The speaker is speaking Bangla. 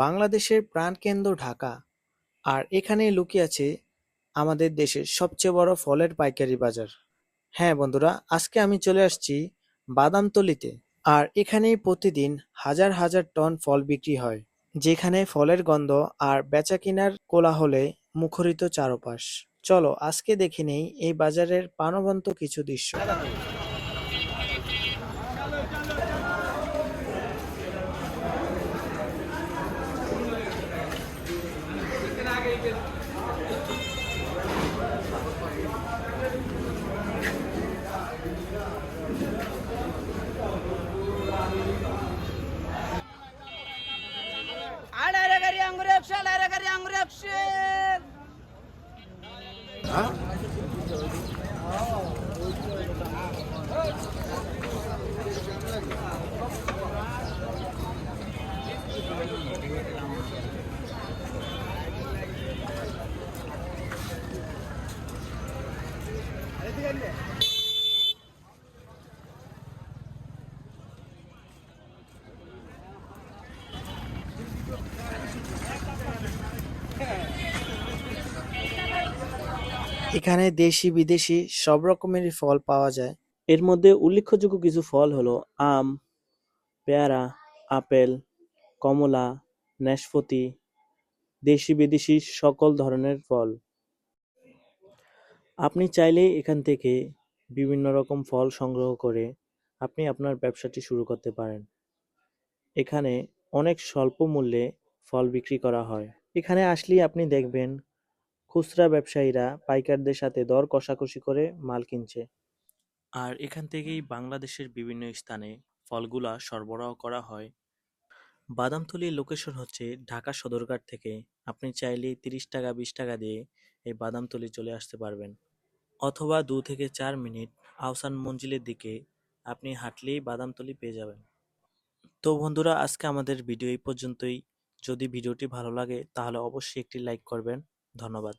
বাংলাদেশের প্রাণকেন্দ্র ঢাকা। আর এখানেই লুকিয়ে আছে আমাদের দেশের সবচেয়ে বড় ফলের পাইকারি বাজার। হ্যাঁ বন্ধুরা, আজকে আমি চলে আসছি বাদামতলিতে। আর এখানেই প্রতিদিন হাজার হাজার টন ফল বিক্রি হয়, যেখানে ফলের গন্ধ আর বেচা কিনার কোলাহলে মুখরিত চারপাশ। চলো আজকে দেখে নেই এই বাজারের প্রাণবন্ত কিছু দৃশ্য। এখানে দেশি, বিদেশি সব রকমেরই ফল পাওয়া যায়। এর মধ্যে উল্লেখযোগ্য কিছু ফল হলো আম, পেয়ারা, আপেল, কমলা, নাশপাতি, দেশি, বিদেশি সকল ধরনের ফল। আপনি চাইলেই এখান থেকে বিভিন্ন রকম ফল সংগ্রহ করে আপনি আপনার ব্যবসাটি শুরু করতে পারেন। এখানে অনেক স্বল্প মূল্যে ফল বিক্রি করা হয়। এখানে আসলেই আপনি দেখবেন খুচরা ব্যবসায়ীরা পাইকারদের সাথে দর কষাকষি করে মাল কিনছে। আর এখান থেকেই বাংলাদেশের বিভিন্ন স্থানে ফলগুলা সরবরাহ করা হয়। বাদামতলির লোকেশন হচ্ছে ঢাকা সদরঘাট থেকে। আপনি চাইলেই তিরিশ টাকা, বিশ টাকা দিয়ে এই বাদামতলি চলে আসতে পারবেন। অথবা দু থেকে চার মিনিট আহসান মঞ্জিলের দিকে আপনি হাঁটলেই বাদামতলি পেয়ে যাবেন। তো বন্ধুরা, আজকে আমাদের ভিডিও এই পর্যন্তই। যদি ভিডিওটি ভালো লাগে, তাহলে অবশ্যই একটি লাইক করবেন। ধন্যবাদ।